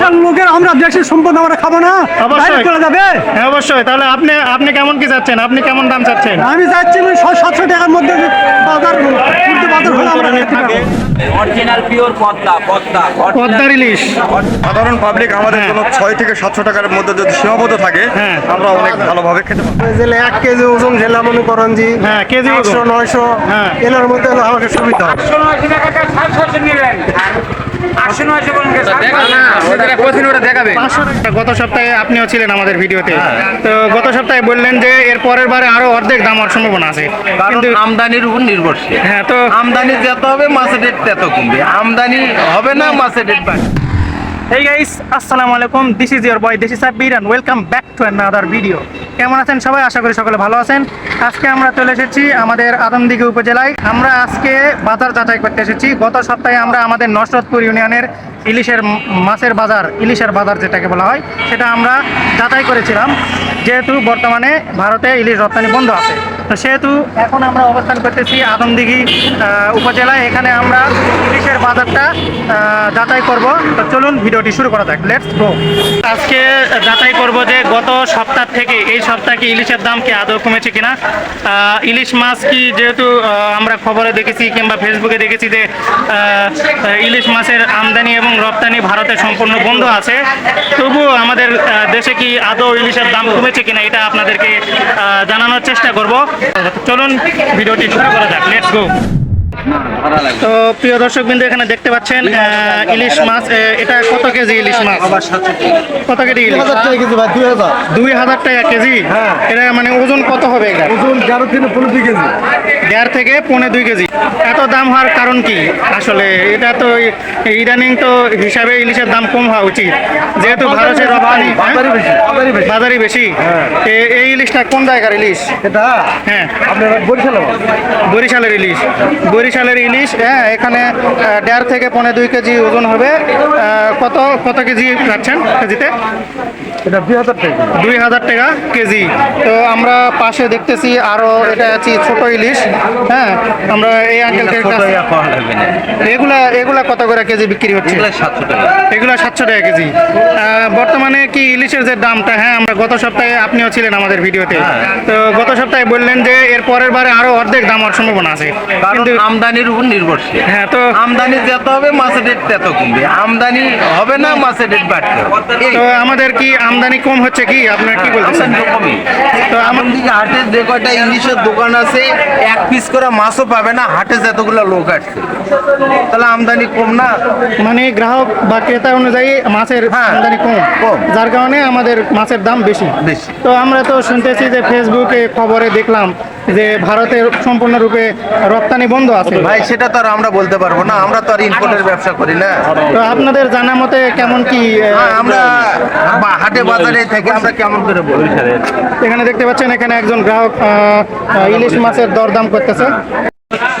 দেশের লোকের আমরা দেশের সম্পদ আমরা খাব না। অবশ্যই। চলে যাবে। হ্যাঁ অবশ্যই। তাহলে আপনি আপনি কেমন কি চাচ্ছেন আপনি কেমন দাম চাচ্ছেন? আমি চাচ্ছি ছয় সাতশো টাকার মধ্যে বাজার উর্দু বাজার হলে আমরা খেতে পারব অরিজিনাল পিওর পদ্মা পদ্মা। পদ্মার ইলিশ। সাধারণ পাবলিক আমাদের হ্যাঁ। জন্য ছয় থেকে সাতশো টাকার মধ্যে যদি সীমাবদ্ধ থাকে হ্যাঁ। আমরা অনেক ভালোভাবে খেতে পারব। জেলে এক কেজি ওজন ঝেলা মনে করেন হ্যাঁ, কেজি। আটশো নয়শো হ্যাঁ। মধ্যে আমাকে সুবিধা হবে। গত সপ্তাহে আপনিও ছিলেন আমাদের ভিডিওতে। তো গত সপ্তাহে বললেন যে এর পরের বারে আরও অর্ধেক দাম হওয়ার সম্ভাবনা আছে। কিন্তু আমদানির উপর নির্ভরশীল। হ্যাঁ তো আমদানি যত হবে মাছের রেট তত কমবে। আমদানি হবে না মাছের রেট বাড়বে। এই গাইস আসসালামু আলাইকুম। This is your boy this is Sabbir and welcome back to another video কেমন আছেন সবাই? আশা করি সকলে ভালো আছেন। আজকে আমরা চলে এসেছি আমাদের আদমদিঘি উপজেলায়। আমরা আজকে বাজার যাচাই করতে এসেছি। গত সপ্তাহে আমরা আমাদের নসরতপুর ইউনিয়নের ইলিশের মাছের বাজার, ইলিশের বাজার যেটাকে বলা হয়, সেটা আমরা যাচাই করেছিলাম। যেহেতু বর্তমানে ভারতে ইলিশ রপ্তানি বন্ধ আছে। তো সেহেতু এখন আমরা অবস্থান করতেছি আদমদিঘি উপজেলায়। এখানে আমরা ইলিশের বাজারটা যাচাই করব। তো চলুন ভিডিওটি শুরু করা যাক। লেটস গো আজকে যাচাই করব যে গত সপ্তাহ থেকে এই সপ্তাহে কি ইলিশের দাম কি আদৌ কমেছে কিনা? ইলিশ মাছ কি যেহেতু আমরা খবরে দেখেছি কিংবা ফেসবুকে দেখেছি যে ইলিশ মাছের আমদানি এবং রপ্তানি ভারতে সম্পূর্ণ বন্ধ আছে। তবুও আমাদের দেশে কি আদৌ ইলিশের দাম কমেছে কিনা এটা আপনাদেরকে জানানোর চেষ্টা করব। চলুন ভিডিওটি শুরু করা যাক। লেটস গো তো প্রিয় দর্শক বিন্দু এখানে দেখতে পাচ্ছেন ইলিশ মাছ এটা কত কেজি ইলিশ মাছ? কত কেজি দুই হাজার টাকা কেজি হ্যাঁ। এটা মানে ওজন কত হবে এটা? ওজন তেরো থেকে পনেরো দুই কেজি। দেড় থেকে পৌনে দুই কেজি। এত দাম হওয়ার কারণ কি? আসলে এটা তো ইদানিং তো হিসাবে ইলিশের দাম কম হওয়া উচিত। যেহেতু ভারতের রপ্তানি বাজারই বেশি, বাজারই বেশি। এ- এই ইলিশটা কোন জায়গার ইলিশ? এটা হ্যাঁ। আপনার বরিশালে বরিশালের ইলিশ। বরিশালের ইলিশ হ্যাঁ এখানে দেড় থেকে পৌনে দুই কেজি ওজন হবে। কত কত কেজি রাখছেন কেজিতে? এটা দুই হাজার টাকা। দুই হাজার টাকা কেজি। তো আমরা পাশে দেখতেছি আরও এটা আছে ছোট ইলিশ হ্যাঁ আমরা এই আঙ্কেলকে এগুলা এগুলা কত করে কেজি বিক্রি হচ্ছে? এগুলা সাতশো টাকা কেজি। বর্তমানে কি ইলিশের যে দামটা হ্যাঁ আমরা গত সপ্তাহে আপনিও ছিলেন আমাদের ভিডিওতে। তো গত সপ্তাহে বললেন যে এর পরের বারে আরও অর্ধেক দাম হওয়ার সম্ভাবনা আছে। কিন্তু আমদানির উপর নির্ভরশীল। হ্যাঁ তো আমদানি যত হবে মাছের রেট তত কমবে। আমদানি হবে না মাছের রেট বাড়বে তো আমাদের কি আমদানি কম হচ্ছে কি? আপনার কি বলতেছেন আমদানি কমই। তো এমন আমার দিকে হাটে যে কয়টা ইলিশের দোকান আছে এক পিস করে মাছও পাবে না হাটে যতগুলো লোক আসছে। তাহলে আমদানি কম না? মানে গ্রাহক বা ক্রেতা অনুযায়ী মাছের হ্যাঁ, আমদানি কম। কম। যার কারণে আমাদের মাছের দাম বেশি। বেশি। তো আমরা তো শুনতেছি যে ফেসবুকে খবরে দেখলাম যে ভারতের সম্পূর্ণরূপে রপ্তানি বন্ধ আছে। ভাই সেটা তো আর আমরা বলতে পারব না আমরা তো আর ইম্পোর্টের ব্যবসা করি না। তো আপনাদের জানা মতে কেমন কি হ্যাঁ, আমরা হাটে বাজারে থেকে আমরা কেমন করে বলি? এখানে দেখতে পাচ্ছেন এখানে একজন গ্রাহক ইলিশ মাছের দরদাম করতেছে।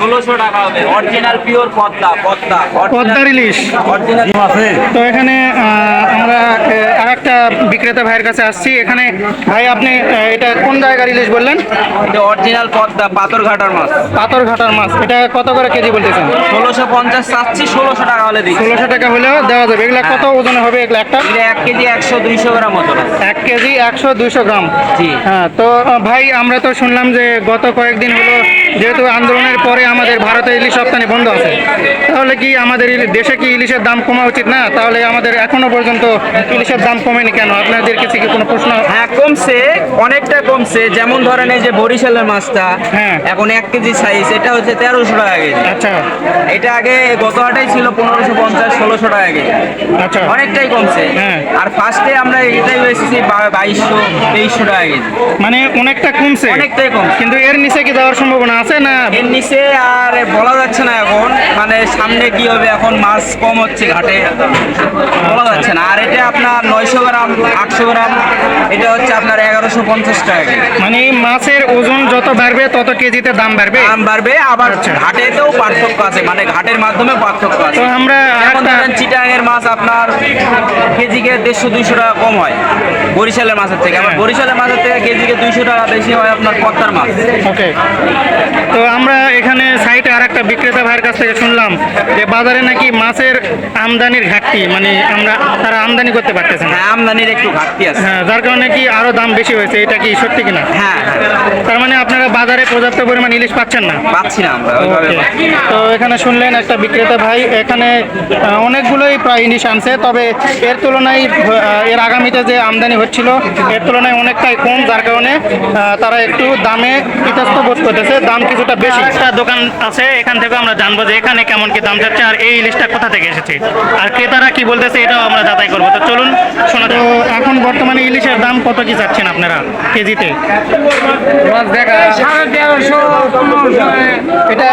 ষোলোশো টাকা হবে। অরিজিনাল পিওর পদ্মা পদ্মা পদ্মার ইলিশ তো এখানে আমরা আর একটা বিক্রেতা ভাইয়ের কাছে আসছি। এখানে ভাই আপনি এটা কোন জায়গার ইলিশ বললেন? এটা অরিজিনাল পদ্মা পাথরঘাটার মাছ। পাথরঘাটার মাছ। এটা কত করে কেজি বলতেছেন? ষোলোশো পঞ্চাশ চাচ্ছি ষোলোশো টাকা হলে দিচ্ছি। ষোলোশো টাকা হলেও দেওয়া যাবে। এগুলা কত ওজনে হবে এগুলো একটা? এক কেজি একশো দুইশো গ্রাম মতো। এক কেজি একশো দুইশো গ্রাম। হ্যাঁ তো ভাই আমরা তো শুনলাম যে গত কয়েকদিন হলো যেহেতু আন্দোলনের পরে আমাদের ভারতে ইলিশ রপ্তানি বন্ধ আছে। তাহলে কি আমাদের দেশে কি ইলিশের দাম কমা উচিত না? তাহলে আমাদের এখনও পর্যন্ত ইলিশের দাম কমেনি কেন? আপনাদের কাছে কি কোনো প্রশ্ন? হ্যাঁ কমছে অনেকটা কমছে। যেমন ধরেন এই যে বরিশালের মাছটা হ্যাঁ। এখন এক কেজি সাইজ এটা হচ্ছে তেরোশো টাকা কেজি। আচ্ছা। এটা আগে গত হাটাই ছিল পনেরোশো পঞ্চাশ ষোলোশো টাকা কেজি। আচ্ছা। অনেকটাই কমছে। হ্যাঁ। আর ফার্স্টে আমরা এটাই এসেছি বাইশশো তেইশশো টাকা কেজি। মানে অনেকটা কমছে। অনেকটাই কম কিন্তু এর নিচে কি যাওয়ার সম্ভাবনা আছে না? এর নিচে আর বলা যাচ্ছে না এখন মানে সামনে কি হবে এখন মাছ কম হচ্ছে ঘাটে। বলা যাচ্ছে না। আর এটা আপনার নয়শো গ্রাম আটশো গ্রাম এটা হচ্ছে আপনার এগারোশো পঞ্চাশ টাকা। মানে মাছের ওজন যত বাড়বে তত কেজিতে দাম বাড়বে? দাম বাড়বে আবার আচ্ছা। ঘাটেতেও পার্থক্য আছে মানে ঘাটের মাধ্যমে পার্থক্য আছে। তো আমরা চিটাঙের মাছ আপনার কেজিকে দেড়শো দুইশো টাকা কম হয়। বরিশালের মাছের থেকে। আবার হ্যাঁ। বরিশালের মাছের থেকে কেজিকে দুইশো টাকা বেশি হয় আপনার পদ্মার মাছ। ওকে। তো আমরা এখানে সাইটে আর একটা বিক্রেতা ভাইয়ের কাছ থেকে শুনলাম যে বাজারে নাকি মাছের আমদানির ঘাটতি মানে আমরা তারা আমদানি করতে পারতেছে না। হ্যাঁ আমদানির একটু ঘাটতি আছে। হ্যাঁ যার কারণে কি আরও দাম বেশি হয়েছে এটা কি সত্যি কিনা? হ্যাঁ হ্যাঁ। তার মানে আপনারা বাজারে পর্যাপ্ত পরিমাণ ইলিশ পাচ্ছেন না? পাচ্ছি না আমরা ওইভাবে Okay. পাচ্ছি না। তো এখানে শুনলেন একটা বিক্রেতা ভাই এখানে অনেকগুলোই প্রায় ইলিশ আনছে তবে এর তুলনায় এর আগামীতে যে আমদানি হচ্ছিল। এর তুলনায় অনেকটাই কম যার কারণে তারা একটু দামে ইতস্ত বোধ করতেছে। দাম কিছুটা বেশি। একটা দোকান আছে এখান থেকে আমরা জানব যে এখানে কেমন কি দাম যাচ্ছে আর এই ইলিশটা কোথা থেকে এসেছে। আর ক্রেতারা কি বলতেছে এটাও আমরা যাচাই করব। তো চলুন শোনা তো এখন বর্তমানে ইলিশের দাম কত কি চাচ্ছেন আপনারা কেজিতে? এটা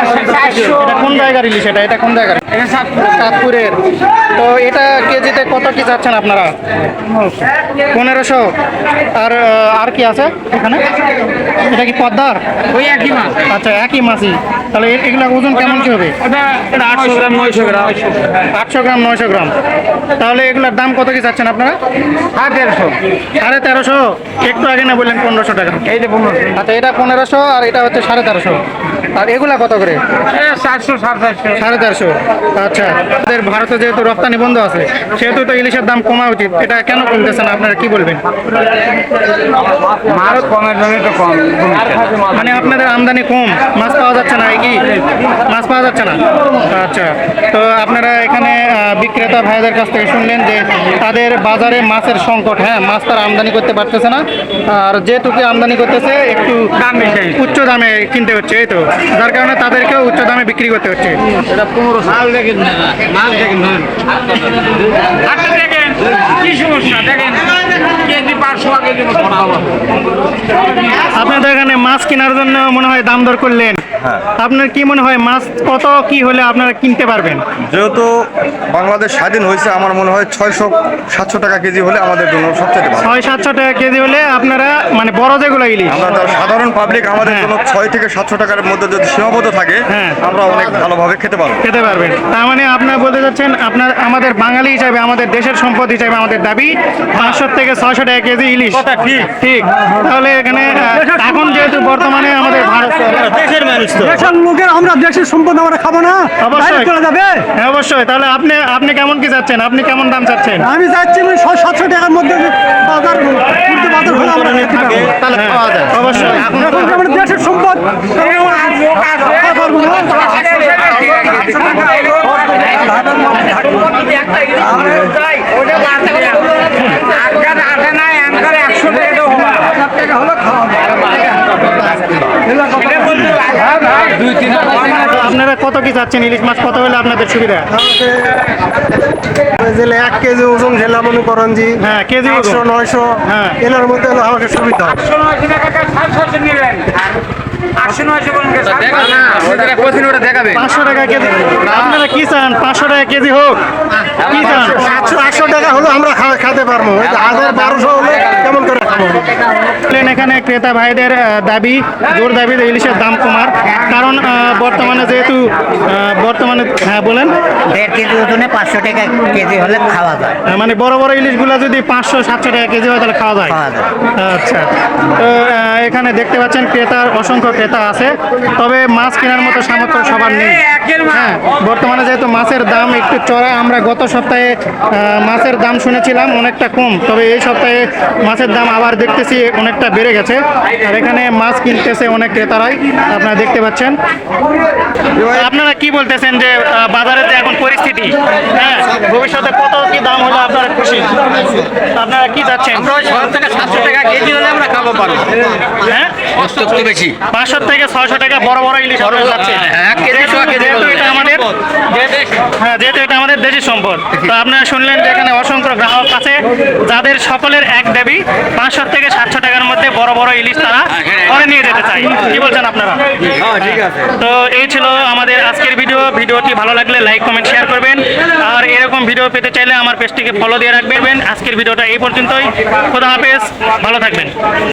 এটা কোন জায়গার ইলিশ এটা? এটা কোন জায়গার? চাঁদপুরের তো এটা কেজিতে কত কি চাচ্ছেন আপনারা? পনেরোশো আর আর কি আছে এখানে? এটা কি পদ্মার? ওই একই মাছ। আচ্ছা একই মাছই। তাহলে এগুলা ওজন কেমন কি হবে? আটশো গ্রাম নয়শো গ্রাম। আটশো গ্রাম নয়শো গ্রাম। তাহলে এগুলার দাম কত কি চাচ্ছেন আপনারা? সাড়ে তেরোশো। সাড়ে তেরোশো? একটু আগে না বললেন পনেরোশো টাকা। এইটা পনেরোশো। আচ্ছা এটা পনেরোশো আর এটা হচ্ছে সাড়ে তেরোশো। আর এগুলা কত করে? চারশো সাড়ে চারশো। আচ্ছা। আমাদের ভারতে যেহেতু রপ্তানি বন্ধ আছে সেহেতু তো ইলিশের দাম কমা উচিত। এটা কেন কমতেছে না? আপনারা কি বলবেন? মাছ কমের জন্য তো কম মানে আপনাদের আমদানি কম মাছ পাওয়া যাচ্ছে না কি মাছ পাওয়া যাচ্ছে না? আচ্ছা। তো আপনারা এখানে বিক্রেতা ভাইদের কাছ থেকে শুনলেন যে তাদের বাজারে মাছের সংকট হ্যাঁ? মাছ তারা আমদানি করতে পারতেছে না। আর যেটুকু আমদানি করতেছে একটু দাম বেশি। উচ্চ দামে কিনতে হচ্ছে এই তো? যার কারণে তাদেরকেও উচ্চ দামে বিক্রি করতে হচ্ছে। এটা পনেরো মাল দেখেন মাল দেখেন। কি সমস্যা? দেখেন। আপনাদের এখানে মাছ কেনার জন্য মনে হয় দাম দর করলেন। আপনার কি মনে হয় মাছ কত কি হলে আপনারা কিনতে পারবেন? যেহেতু বাংলাদেশ স্বাধীন হয়েছে আমার মনে হয় ছয়শো সাতশো টাকা কেজি হলে আমাদের জন্য সবচেয়ে ছয় সাতশো টাকা কেজি হলে আপনারা মানে বড় যেগুলো ইলিশ। আমরা সাধারণ পাবলিক আমাদের হ্যাঁ। জন্য ছয় থেকে সাতশো টাকার মধ্যে যদি সীমাবদ্ধ থাকে হ্যাঁ। আমরা অনেক ভালোভাবে খেতে পারব। খেতে পারবেন। তার মানে আপনারা বলতে চাচ্ছেন আপনার আমাদের বাঙালি হিসাবে আমাদের দেশের সম্পদ হিসাবে আমাদের দাবি পাঁচশো থেকে ছয়শো টাকা কেজি ইলিশ। ঠিক ঠিক। তাহলে এখানে এখন যেহেতু বর্তমানে আমাদের ভারত দেশের মানুষ তো। দেশের লোকের আমরা দেশের সম্পদ আমরা খাব না। অবশ্যই। চলে যাবে। হ্যাঁ অবশ্যই। তাহলে আপনি আপনি কেমন কি চাচ্ছেন? আপনি কেমন দাম চাচ্ছেন? আমি চাচ্ছি সাতশো টাকার মধ্যে বাজার বাজার হলে আমরা তাহলে পাওয়া যায়। অবশ্যই। এখন দেশের সম্পদ পারব না। আপনারা কত কি চাচ্ছেন ইলিশ মাছ কত হলে আপনাদের সুবিধা? জেলে এক কেজি ওজন ঝেলা মনে করেন জি হ্যাঁ কেজি ওজন। নয়শো হ্যাঁ। এনার মধ্যে হলে আমাকে সুবিধা পাঁচশো টাকা কেজি। আপনারা কি চান? পাঁচশো টাকা কেজি হোক। কি চান? আটশো আটশো টাকা হলে আমরা খা- খেতে পারব। হাজার বারোশো হলে কেমন করে এখানে ক্রেতা ভাইদের দাবি জোর দাবি ইলিশের দাম কমার। কারণ বর্তমানে যেহেতু বর্তমানে হ্যাঁ বলেন। দেড় কেজি ওজনে পাঁচশো টাকা কেজি হলে খাওয়া যায়। মানে বড় বড় ইলিশগুলো যদি পাঁচশো সাতশো টাকা কেজি হয় তাহলে খাওয়া যায়? খাওয়া যায়। আচ্ছা। তো এখানে দেখতে পাচ্ছেন ক্রেতার অসংখ্য ক্রেতা আছে। তবে মাছ কেনার মতো সামর্থ্য সবার নেই। হ্যাঁ বর্তমানে যেহেতু মাছের দাম একটু চড়া আমরা গত সপ্তাহে মাছের দাম শুনেছিলাম অনেকটা কম। তবে এই সপ্তাহে মাছের দাম আবার দেখতেছি অনেকটা বেড়ে গেছে। আর এখানে মাছ কিনতেছে অনেক ক্রেতারাই আপনারা দেখতে পাচ্ছেন। আপনারা কি বলতেছেন যে বাজারে যে এখন পরিস্থিতি? হ্যাঁ ভবিষ্যতে কত কি দাম হলে আপনারা খুশি? আপনারা কি চাচ্ছেন? সাতশো টাকা কেজি হলে আমরা খাব পারব। হ্যাঁ? বেশি। পাঁচশো থেকে ছয়শো টাকা বড় বড় ইলিশ যাচ্ছে আমাদের হ্যাঁ যেহেতু এটা আমাদের দেশি সম্পদ। তো আপনারা শুনলেন যে এখানে অসংখ্য গ্রাহক আছে যাদের সকলের এক দাবি পাঁচশো থেকে সাতশো টাকার মধ্যে বড় বড় ইলিশ তারা ঘরে নিয়ে যেতে চাই কি বলছেন আপনারা? তো এই ছিল আমাদের আজকের ভিডিও। ভিডিওটি ভালো লাগলে লাইক কমেন্ট শেয়ার করবেন। আর এরকম ভিডিও পেতে চাইলে আমার পেজটিকে ফলো দিয়ে রাখবেন। আজকের ভিডিওটা এই পর্যন্তই। খোদা হাফেজ। ভালো থাকবেন।